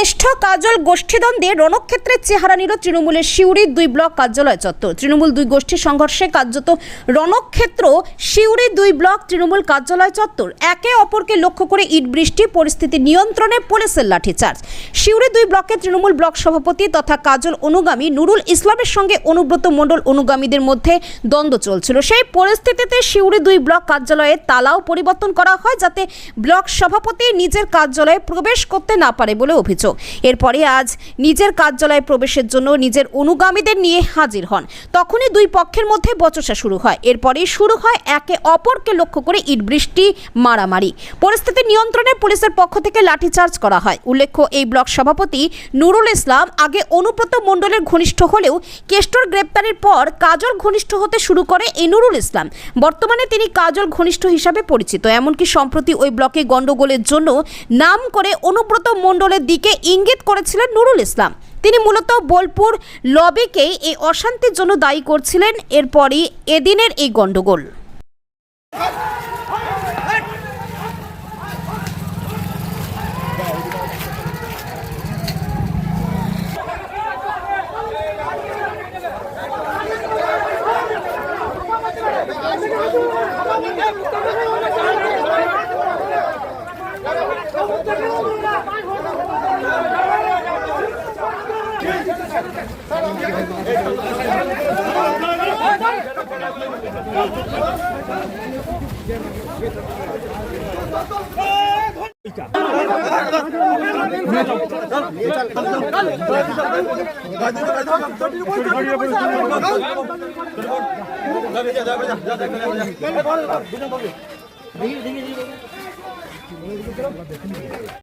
কেষ্ট কাজল গোষ্ঠীদ্বন্দ্বে রণক্ষেত্রের চেহারা নিল তৃণমূলের সিউড়ির দুই ব্লক কার্যালয় চত্বর। তৃণমূল দুই গোষ্ঠীর সংঘর্ষে কার্যত রণক্ষেত্র সিউড়ি দুই ব্লক তৃণমূল কার্যালয় চত্বর। একে অপরকে লক্ষ্য করে ইট বৃষ্টি, পরিস্থিতি নিয়ন্ত্রণে পুলিশের লাঠিচার্জ। সিউড়ি দুই ব্লকের তৃণমূল ব্লক সভাপতি তথা কাজল অনুগামী নুরুল ইসলামের সঙ্গে অনুব্রত মণ্ডল অনুগামীদের মধ্যে দ্বন্দ্ব চলছিল। সেই পরিস্থিতিতে সিউড়ি দুই ব্লক কার্যালয়ে তালাও পরিবর্তন করা হয় যাতে ব্লক সভাপতি নিজের কার্যালয়ে প্রবেশ করতে না পারে বলে অভিযোগ। এরপরে আজ নিজের কার্যালয়ে প্রবেশের জন্য নিজের অনুগামীদের নিয়ে হাজির হন। তখনই দুই পক্ষের মধ্যে বচসা শুরু হয়। এরপরেই শুরু হয় একে অপরকে লক্ষ্য করে ইট বৃষ্টি, মারামারি। পরিস্থিতি নিয়ন্ত্রণে পুলিশের পক্ষ থেকে লাঠিচার্জ করা হয়। উল্লেখ্য, এই ব্লক সভাপতি নুরুল ইসলাম আগে অনুব্রত মণ্ডলের ঘনিষ্ঠ হলেও কেষ্টর গ্রেপ্তারের পর কাজল ঘনিষ্ঠ হতে শুরু করে এই নুরুল ইসলাম। বর্তমানে তিনি কাজল ঘনিষ্ঠ হিসাবে পরিচিত। এমনকি সম্প্রতি ওই ব্লকে গন্ডগোলের জন্য নাম করে অনুব্রত মণ্ডলের দিকে দিকে ইঙ্গিত করেছিলেন নুরুল ইসলাম। তিনি মূলত বোলপুর লবিকেই এই অশান্তির জন্য দায়ী করছিলেন। এরপরই এদিনের এই গণ্ডগোল। Come on. দেখি দেখি দেখি